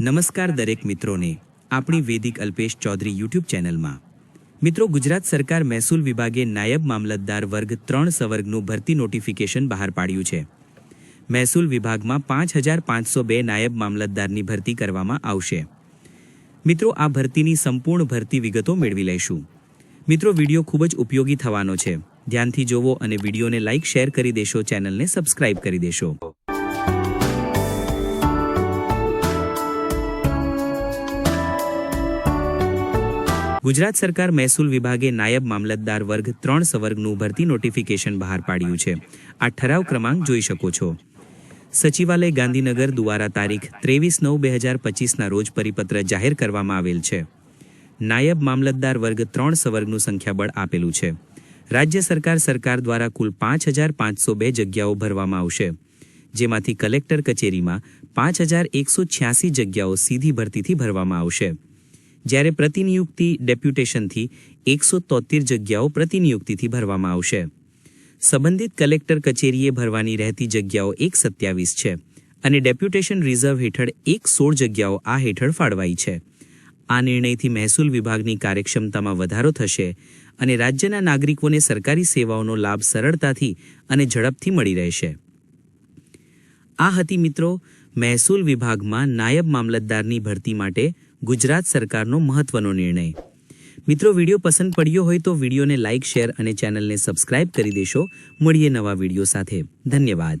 નમસ્કાર દરેક મિત્રોને આપણી વેદિક અલ્પેશ ચૌધરી યુટ્યુબ ચેનલમાં. મિત્રો, ગુજરાત સરકાર મહેસૂલ વિભાગે નાયબ મામલતદાર વર્ગ ત્રણ સવર્ગનું ભરતી નોટિફિકેશન બહાર પાડ્યું છે. મહેસૂલ વિભાગમાં પાંચ હજાર પાંચસો બે નાયબ મામલતદારની ભરતી કરવામાં આવશે. મિત્રો, આ ભરતીની સંપૂર્ણ ભરતી વિગતો મેળવી લઈશું. મિત્રો, વીડિયો ખૂબ જ ઉપયોગી થવાનો છે. ધ્યાનથી જોવો અને વિડીયોને લાઇક, શેર કરી દેશો, ચેનલને સબસ્ક્રાઇબ કરી દેશો. ગુજરાત સરકાર મહેસૂલ વિભાગે નાયબ મામલતદાર વર્ગ ત્રણ સવર્ગનું ભરતી નોટિફિકેશન બહાર પાડ્યું છે. આ ઠરાવ ક્રમાંક જોઈ શકો છો. સચિવાલય ગાંધીનગર દ્વારા તારીખ ત્રેવીસ નવ બે હજાર પચીસના રોજ પરિપત્ર જાહેર કરવામાં આવેલ છે. નાયબ મામલતદાર વર્ગ ત્રણ સવર્ગનું સંખ્યાબળ આપેલું છે. રાજ્ય સરકાર સરકાર દ્વારા કુલ પાંચ હજાર પાંચસો બે જગ્યાઓ ભરવામાં આવશે. જેમાંથી કલેક્ટર કચેરીમાં પાંચ હજાર એકસો છ્યાસી જગ્યાઓ સીધી ભરતીથી ભરવામાં આવશે. જ્યારે પ્રતિનિયુક્તિ ડેપ્યુટેશનથી એકસો તોતેર જગ્યાઓ પ્રતિનિયુક્તિથી ભરવામાં આવશે. સંબંધિત કલેક્ટર કચેરીએ ભરવાની રહેતી જગ્યાઓ એક સત્યાવીસ છે અને ડેપ્યુટેશન રિઝર્વ હેઠળ એક સોળ જગ્યાઓ આ હેઠળ ફાળવાઈ છે. આ નિર્ણયથી મહેસૂલ વિભાગની કાર્યક્ષમતામાં વધારો થશે અને રાજ્યના નાગરિકોને સરકારી સેવાઓનો લાભ સરળતાથી અને ઝડપથી મળી રહેશે. આ હતી મિત્રો મહેસૂલ વિભાગમાં નાયબ મામલતદારની ભરતી માટે ગુજરાત સરકારનો મહત્વનો નિર્ણય. મિત્રો, વીડિયો પસંદ પડ્યો હોય તો વિડીયોને લાઇક, શેર અને ચેનલને સબસ્ક્રાઇબ કરી દેશો. મળીએ નવા વીડિયો સાથે. ધન્યવાદ.